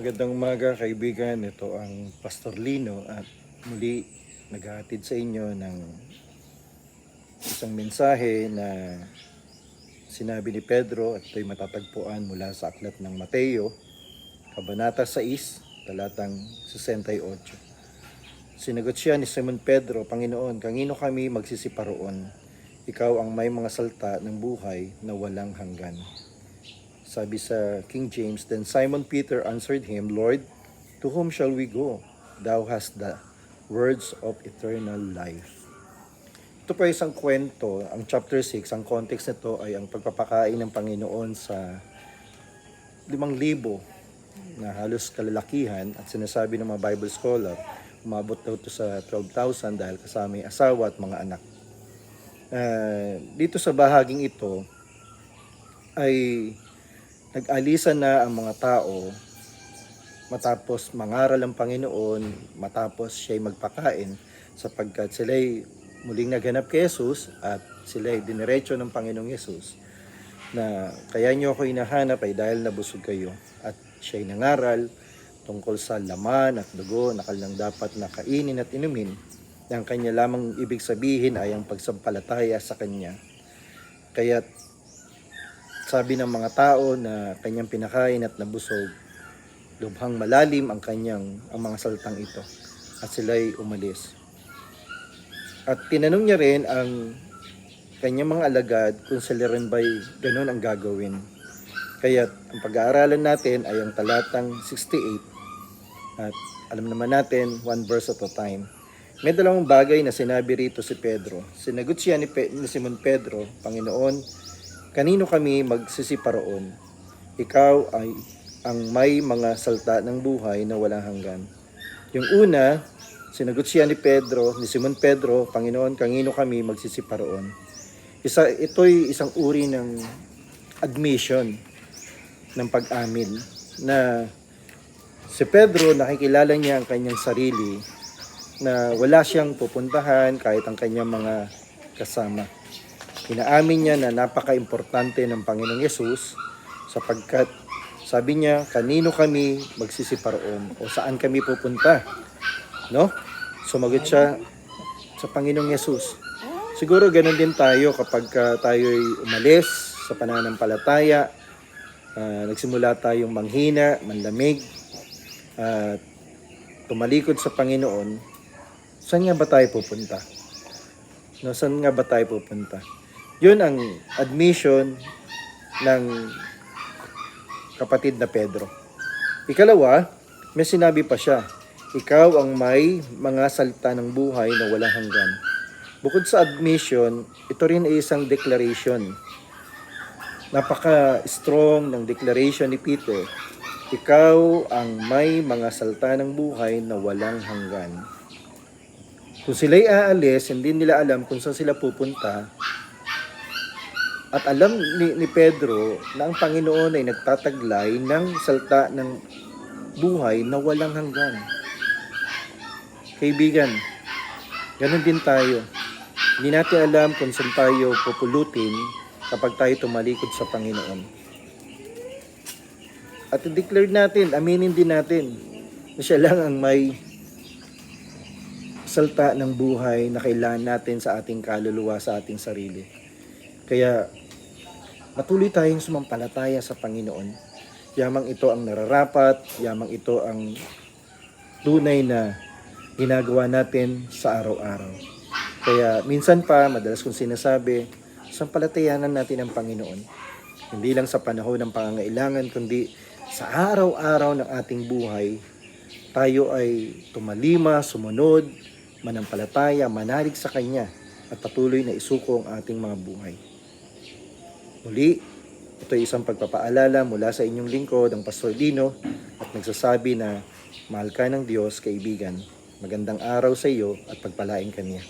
Magandang umaga kaibigan, ito ang Pastor Lino at muli naghahatid sa inyo ng isang mensahe na sinabi ni Pedro at ito'y matatagpuan mula sa aklat ng Mateo, Kabanata 6, talatang 68. Sinagot siya ni Simon Pedro, Panginoon, kangino kami magsisiparoon? Ikaw ang may mga salta ng buhay na walang hanggan. Sabi sa King James, Then Simon Peter answered him, Lord, to whom shall we go? Thou hast the words of eternal life. Ito pa isang kwento, ang chapter 6, ang context nito ay ang pagpapakain ng Panginoon sa limang libo na halos kalalakihan at sinasabi ng mga Bible scholar, umabot daw to sa 12,000 dahil kasama yung asawa at mga anak. Ah, dito sa bahaging ito ay nag-alisa na ang mga tao matapos mangaral ang Panginoon, matapos siya'y magpakain sapagkat sila'y muling naghanap kay Jesus at sila'y diniretso ng Panginoong Jesus na kaya niyo ako hinahanap ay dahil nabusog kayo at siya'y nangaral tungkol sa laman at dugo na kanilang dapat na kainin at inumin na ang kanya lamang ibig sabihin ay ang pagsampalataya sa kanya. Kaya sabi ng mga tao na kanyang pinakain at nabusog, lubhang malalim ang kanyang ang mga salitang ito at sila'y umalis. At tinanong niya rin ang kanyang mga alagad kung sila rin ba'y ganun ang gagawin. Kaya ang pag-aaralan natin ay ang talatang 68 at alam naman natin one verse at a time. May dalawang bagay na sinabi rito si Pedro. Sinagot siya ni, Pe- ni Simon Pedro, Panginoon, kanino kami magsisiparoon? Ikaw ay ang may mga salta ng buhay na walang hanggan. Yung una, sinagot siya ni Pedro, ni Simon Pedro, Panginoon, kanino kami magsisiparoon? Isa, ito'y isang uri ng admission ng pag-amin na si Pedro nakikilala niya ang kanyang sarili na wala siyang pupuntahan kahit ang kanyang mga kasama. Inaamin niya na napaka-importante ng Panginoong Yesus sapagkat sabi niya, kanino kami magsisiparoon o saan kami pupunta? No? Sumagot siya sa Panginoong Yesus. Siguro ganun din tayo kapag ka tayo'y umalis sa pananampalataya, ah, nagsimula tayong manghina, manlamig, at tumalikod sa Panginoon, saan nga ba tayo pupunta? No, saan nga ba tayo pupunta? Yun ang admission ng kapatid na Pedro. Ikalawa, may sinabi pa siya, ikaw ang may mga salita ng buhay na walang hanggan. Bukod sa admission, ito rin ay isang declaration. Napaka-strong ng declaration ni Peter. Ikaw ang may mga salita ng buhay na walang hanggan. Kung sila'y aalis, hindi nila alam kung saan sila pupunta. At alam ni, ni Pedro na ang Panginoon ay nagtataglay ng salta ng buhay na walang hanggan. Kaibigan, ganun din tayo. Hindi natin alam kung saan tayo pupulutin kapag tayo tumalikod sa Panginoon. At i-declare natin, aminin din natin na siya lang ang may salta ng buhay na kailangan natin sa ating kaluluwa, sa ating sarili. Kaya patuloy tayong sumampalataya sa Panginoon. Yamang ito ang nararapat, yamang ito ang tunay na ginagawa natin sa araw-araw. Kaya minsan pa, madalas kong sinasabi, sampalatayanan natin ang Panginoon. Hindi lang sa panahon ng pangangailangan, kundi sa araw-araw ng ating buhay, tayo ay tumalima, sumunod, manampalataya, manalig sa Kanya at patuloy na isuko ang ating mga buhay. Muli, ito ay isang pagpapaalala mula sa inyong lingkod, ang Pastor Dino, at nagsasabi na mahal ka ng Diyos, kaibigan. Magandang araw sa iyo at pagpalain ka niya.